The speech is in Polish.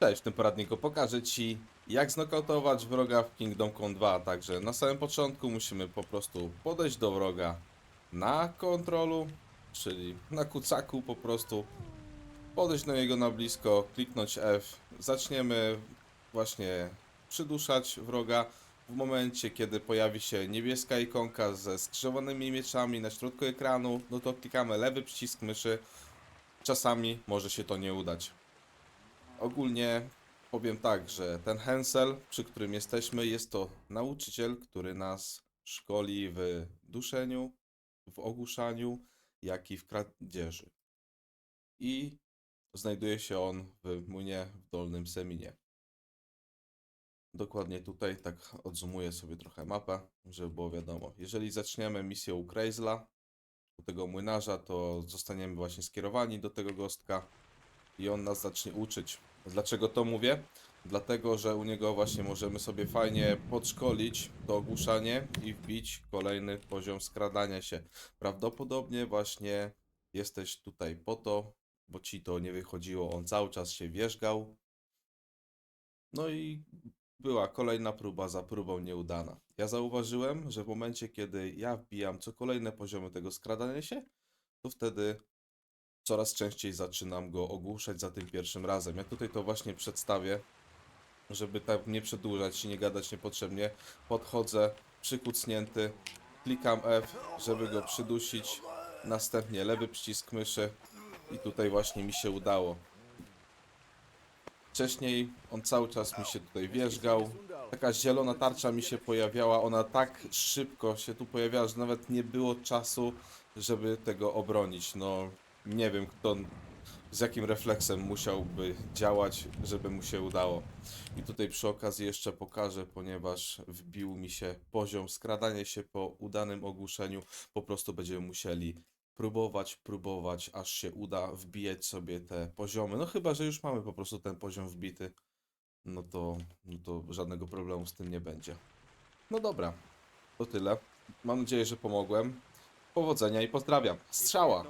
Cześć, w tym poradniku pokażę Ci, jak znokautować wroga w Kingdom Come 2. Także na samym początku musimy po prostu podejść do wroga na kontrolu, czyli na kucaku po prostu. Podejść do niego na blisko, kliknąć F. Zaczniemy właśnie przyduszać wroga. W momencie, kiedy pojawi się niebieska ikonka ze skrzyżowanymi mieczami na środku ekranu, no to klikamy lewy przycisk myszy. Czasami może się to nie udać. Ogólnie powiem tak, że ten Hensel, przy którym jesteśmy, jest to nauczyciel, który nas szkoli w duszeniu, w ogłuszaniu, jak i w kradzieży. I znajduje się on w młynie w Dolnym Seminie. Dokładnie tutaj, tak odzumuję sobie trochę mapę, żeby było wiadomo. Jeżeli zaczniemy misję u Krejzla, u tego młynarza, to zostaniemy właśnie skierowani do tego gostka i on nas zacznie uczyć. Dlaczego to mówię? Dlatego, że u niego właśnie możemy sobie fajnie podszkolić to ogłuszanie i wbić kolejny poziom skradania się. Prawdopodobnie właśnie jesteś tutaj po to, bo ci to nie wychodziło, on cały czas się wierzgał. No i była kolejna próba za próbą nieudana. Ja zauważyłem, że w momencie, kiedy ja wbijam co kolejne poziomy tego skradania się, to wtedy coraz częściej zaczynam go ogłuszać za tym pierwszym razem. Ja tutaj to właśnie przedstawię, żeby tak nie przedłużać i nie gadać niepotrzebnie. Podchodzę, przykucnięty, klikam F, żeby go przydusić, następnie lewy przycisk myszy i tutaj właśnie mi się udało. Wcześniej on cały czas mi się tutaj wierzgał. Taka zielona tarcza mi się pojawiała, ona tak szybko się tu pojawiała, że nawet nie było czasu, żeby tego obronić. No, nie wiem kto, z jakim refleksem musiałby działać, żeby mu się udało. I tutaj przy okazji jeszcze pokażę, ponieważ wbił mi się poziom skradania się po udanym ogłuszeniu. Po prostu będziemy musieli próbować, próbować, aż się uda wbijać sobie te poziomy. No chyba, że już mamy po prostu ten poziom wbity, no to, no to żadnego problemu z tym nie będzie. No dobra, to tyle. Mam nadzieję, że pomogłem. Powodzenia i pozdrawiam. Strzała!